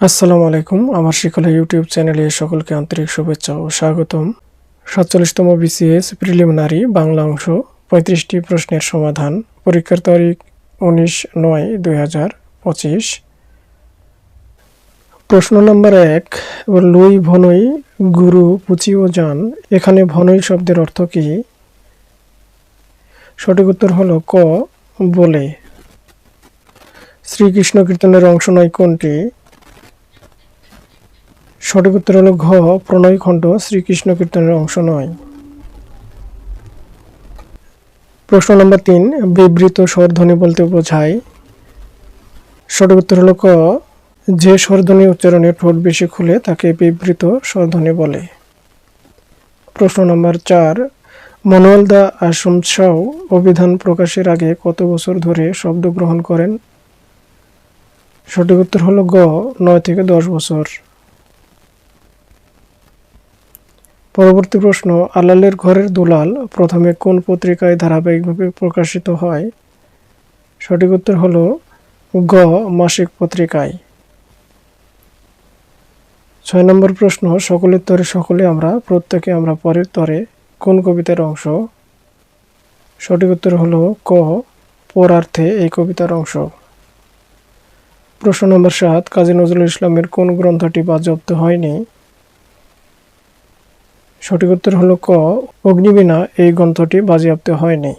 আসসালামু আলাইকুম, আমার শিকলা ইউটিউব চ্যানেলে সকলকে আন্তরিক শুভেচ্ছা ও স্বাগতম। সাতচল্লিশতম বিসিএস প্রিলিমিনারি বাংলা অংশ, পঁয়ত্রিশটি প্রশ্নের সমাধান, পরীক্ষার তারিখ উনিশ নয় দুই হাজার পঁচিশ। প্রশ্ন নম্বর এক, লুই ভনই, গুরু পুচি ও যান এখানে ভনই শব্দের অর্থ কি? সঠিক উত্তর হলো ক, বলে। শ্রীকৃষ্ণ কীর্তনের অংশ নয় কোনটি? সঠিক উত্তর হলো ঘ, প্রণয় খণ্ড, শ্রীকৃষ্ণ কীর্তনের অংশ নয়। প্রশ্ন নম্বর তিন, বিবৃত স্বরধ্বনি বলতে বোঝায়। সঠিক উত্তর হলো ক, যে স্বরধ্বনি উচ্চারণে ঠোঁট বেশি খুলে তাকে বিবৃত স্বরধ্বনি বলে। প্রশ্ন নম্বর চার, মনোয়াল দা আসমসাও শাও অভিধান প্রকাশের আগে কত বছর ধরে শব্দ গ্রহণ করেন? সঠিক উত্তর হলো গ, নয় থেকে দশ বছর। পরবর্তী প্রশ্ন, আলালের ঘরের দুলাল প্রথমে কোন পত্রিকায় ধারাবাহিকভাবে প্রকাশিত হয়? সঠিক উত্তর হল গ, মাসিক পত্রিকায়। ছয় নম্বর প্রশ্ন, সকলের তরে সকলে আমরা, প্রত্যেকে আমরা পরের তরে কোন কবিতার অংশ? সঠিক উত্তর হল ক, পরার্থে এই কবিতার অংশ। প্রশ্ন নম্বর সাত, কাজী নজরুল ইসলামের কোন গ্রন্থটি বা জব্দ হয়নি? সঠিক উত্তর হলো ক। অগ্নিবীণা, এই গ্রন্থটি বাজেয়াপ্ত হয়নি।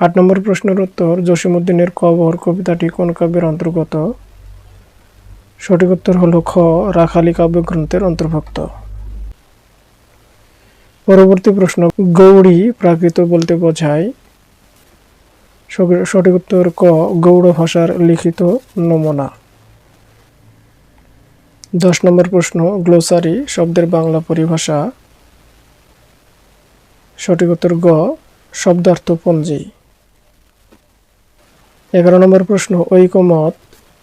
আট নম্বর প্রশ্নের উত্তর জসিমুদ্দিনের কবর কবিতাটি কোন কাব্যের অন্তর্গত? সঠিক উত্তর হলো খ, রাখালি কাব্যগ্রন্থের অন্তর্ভুক্ত। পরবর্তী প্রশ্ন, গৌড়ী প্রাকৃত বলতে বোঝায়। সঠিক উত্তর ক, গৌড় ভাষার লিখিত নমুনা। দশ নম্বর প্রশ্ন, গ্লোসারি শব্দের বাংলা পরিভাষা। সঠিক উত্তর গ, শব্দার্থপঞ্জি। এগারো নম্বর প্রশ্ন, ঐকমত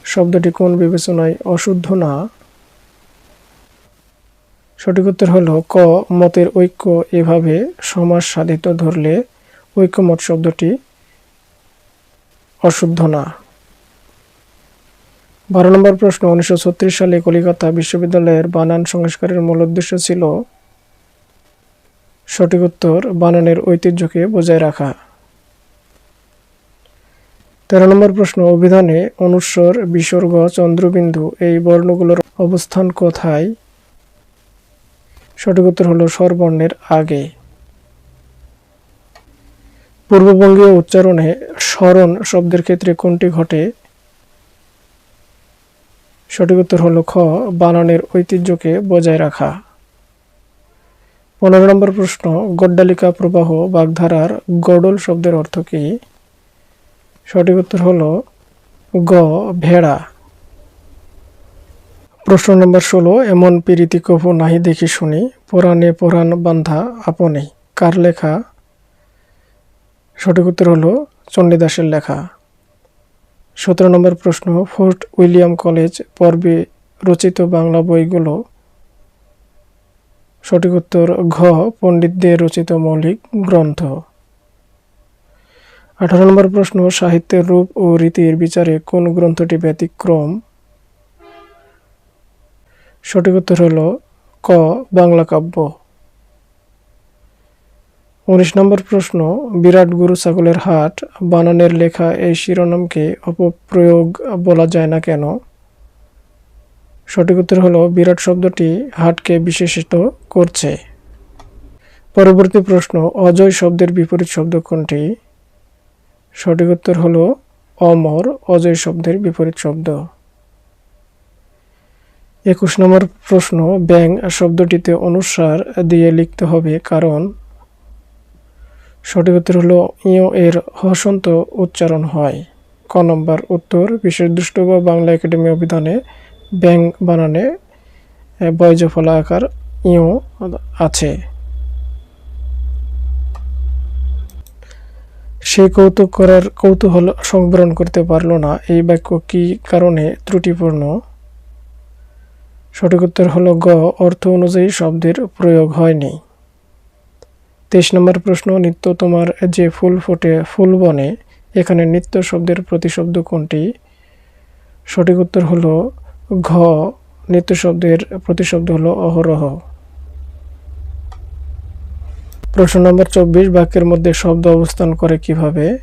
শব্দটি কোন বিবেচনায় অশুদ্ধ না? সঠিক উত্তর হল ক, মতের ঐক্য এভাবে সমাজ সাধিত ধরলে ঐক্যমত শব্দটি অশুদ্ধ না। বারো নম্বর প্রশ্ন, উনিশশো ছত্রিশ সালে কলিকাতা বিশ্ববিদ্যালয়ের বানান সংস্কারের মূল উদ্দেশ্য ছিল সঠিক উত্তর, বানানের ঐতিহ্যকে বজায় রাখা। তেরো নম্বর প্রশ্ন, অভিধানে অনুস্বর বিসর্গ, চন্দ্রবিন্দু এই বর্ণগুলোর অবস্থান কোথায়? সঠিক উত্তর হলো স্বরবর্ণের আগে। পূর্ববঙ্গীয় উচ্চারণে স্মরণ শব্দের ক্ষেত্রে কোনটি ঘটে? সঠিক উত্তর হলো খ, বানানের ঐতিহ্যকে বজায় রাখা। পনেরো নম্বর প্রশ্ন, গড্ডালিকা প্রবাহ বাগধারার গডল শব্দের অর্থ কি? সঠিক উত্তর হল গ, ভেড়া। প্রশ্ন নম্বর ষোলো, এমন পীড়িতি কভু নাহি দেখি শুনি, পুরাণে পুরাণ বান্ধা আপনে, কার লেখা? সঠিক উত্তর হলো চণ্ডীদাসের লেখা। সতেরো নম্বর প্রশ্ন, ফোর্ট উইলিয়াম কলেজ পর্বে রচিত বাংলা বইগুলো। সঠিক উত্তর, ঘ, পণ্ডিতদের রচিত মৌলিক গ্রন্থ। আঠারো নম্বর প্রশ্ন, সাহিত্যের রূপ ও রীতির বিচারে কোন গ্রন্থটি ব্যতিক্রম? সঠিক উত্তর হল, ক, বাংলা কাব্য। উনিশ নম্বর প্রশ্ন, বিরাট গুরু ছাগলের হাট, বানানের লেখা এই শিরোনামকে অপপ্রয়োগ বলা যায় না কেন? সঠিক উত্তর হলো, বিরাট শব্দটি হাটকে বিশেষিত করছে। পরবর্তী প্রশ্ন, অজয় শব্দের বিপরীত শব্দ কোনটি? সঠিক উত্তর হলো, অমর, অজয় শব্দের বিপরীত শব্দ। একুশ নম্বর প্রশ্ন ব্যাং শব্দটিতে অনুসার দিয়ে লিখতে হবে কারণ সঠিক উত্তর হলো ইয় এর হসন্ত উচ্চারণ হয়। ক নম্বর উত্তর, বিশেষ দৃষ্ট বা বাংলা একাডেমি অভিধানে ব্যাং বানানে বয়জ ফলা আকার ইয় আছে। সে কৌতুক করার কৌতূহল সংবরণ করতে পারল না। এই বাক্য কি কারণে ত্রুটিপূর্ণ? সঠিক উত্তর হলো গ, অর্থ অনুযায়ী শব্দের প্রয়োগ হয়নি। তেইশ নম্বর প্রশ্ন, নিত্য তোমার যে ফুল ফোটে, ফুল বনে, এখানে নিত্য শব্দের প্রতিশব্দ কোনটি? সঠিক উত্তর হলো ঘ। নিত্য শব্দের প্রতিশব্দ হলো অহরহ। প্রশ্ন নম্বর চব্বিশ, বাক্যের মধ্যে শব্দ অবস্থান করে কীভাবে?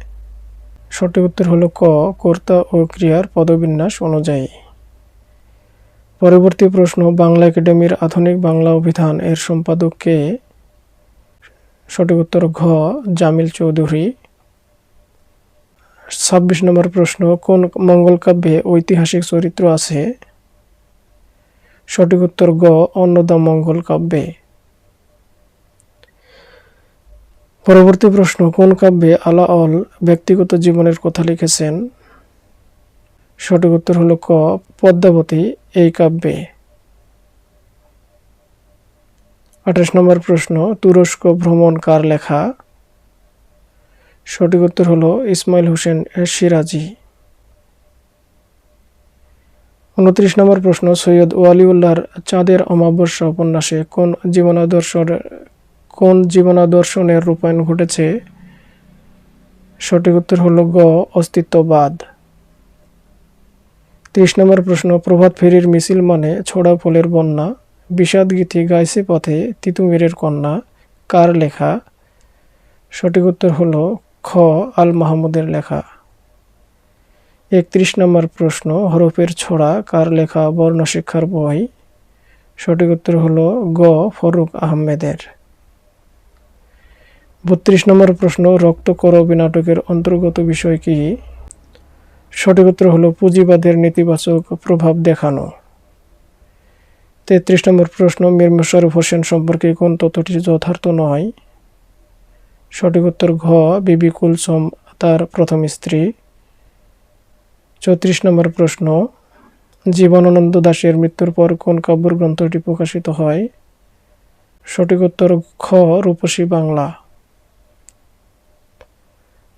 সঠিক উত্তর হলো ক, কর্তা ও ক্রিয়ার পদবিন্যাস অনুযায়ী। পরবর্তী প্রশ্ন, বাংলা একাডেমির আধুনিক বাংলা অভিধান এর সম্পাদক কে? সঠিক উত্তর ঘ, জামিল চৌধুরী। ছাব্বিশ নম্বর প্রশ্ন, কোন মঙ্গল কাব্যে ঐতিহাসিক চরিত্র আছে? সঠিক উত্তর গ, অন্নদা মঙ্গল কাব্যে। পরবর্তী প্রশ্ন, কোন কাব্যে আলা আলাওল ব্যক্তিগত জীবনের কথা লিখেছেন? সঠিক উত্তর হল ক, পদ্মাবতী, এই কাব্যে। আঠাশ নম্বর প্রশ্ন, তুরস্ক ভ্রমণ কার লেখা? সঠিক উত্তর হলো ইসমাইল হোসেন সিরাজি। উনত্রিশ নম্বর প্রশ্ন, সৈয়দ ওয়ালিউল্লাহর চাঁদের অমাবস্যা উপন্যাসে কোন জীবনাদর্শের কোন জীবনাদর্শনের রূপায়ণ ঘটেছে? সঠিক উত্তর হল গ, অস্তিত্ববাদ। ত্রিশ নম্বর প্রশ্ন প্রভাত ফেরির মিছিল মানে ছোড়া ফুলের বন্যা। বিষাদ গীতি গাইছে পথে তিতুমিরের কন্যা। কার লেখা? সঠিক উত্তর হলো খ আল মাহমুদের লেখা। একত্রিশ নম্বর প্রশ্ন, হরফের ছড়া, কার লেখা? বর্ণশিক্ষার বই। সঠিক উত্তর হল গ, ফরুক আহমেদের। বত্রিশ নম্বর প্রশ্ন, রক্ত করবি নাটকের অন্তর্গত বিষয় কি? সঠিক উত্তর হল পুঁজিবাদের নেতিবাচক প্রভাব দেখানো। তেত্রিশ নম্বর প্রশ্ন মীর হোসেন সম্পর্কে কোন তথ্যটি যথার্থ নয়? সঠিক উত্তর ঘ, বিবি কুলসম, তার প্রথম স্ত্রী। চৌত্রিশ নম্বর প্রশ্ন, জীবনানন্দ দাশের মৃত্যুর পর কোন কাব্যর গ্রন্থটি প্রকাশিত হয়? সঠিক উত্তর খ রূপসী বাংলা।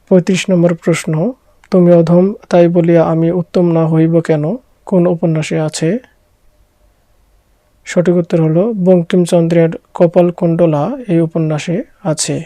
পঁয়ত্রিশ নম্বর প্রশ্ন, তুমি অধম, তাই বলিয়া আমি উত্তম না হইব কেন? কোন উপন্যাসে আছে? সঠিক উত্তর হলো বঙ্কিমচন্দ্রের কপালকুণ্ডলা এই উপন্যাসে আছে।